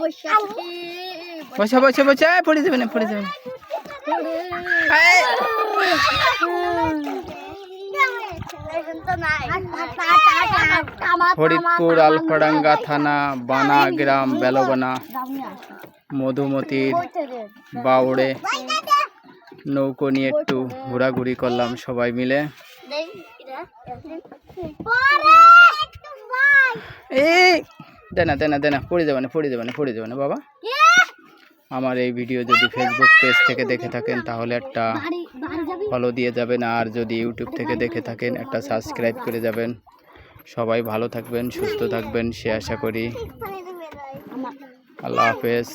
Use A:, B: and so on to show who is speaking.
A: বসে
B: বসে বসে বসে পড়ে যাবে না পড়ে যাবে না। ফরিদপুর আলফাডাঙ্গা থানা বানা গ্রাম বেলবানা মধুমতির বাউড়ে। নৌকো নিয়ে একটু ঘোরাঘুরি করলাম সবাই মিলে। এই দেনা দেনা দেনা পড়ে যাবে না পড়ে যাবে না পড়ে যাবে না বাবা। আমার এই ভিডিও যদি ফেসবুক পেজ থেকে দেখে থাকেন তাহলে একটা ফলো দিয়ে যাবেন আর যদি ইউটিউব থেকে দেখে থাকেন একটা সাবস্ক্রাইব করে যাবেন। সবাই ভালো থাকবেন সুস্থ থাকবেন সে আশা করি। আল্লাহ হাফেজ।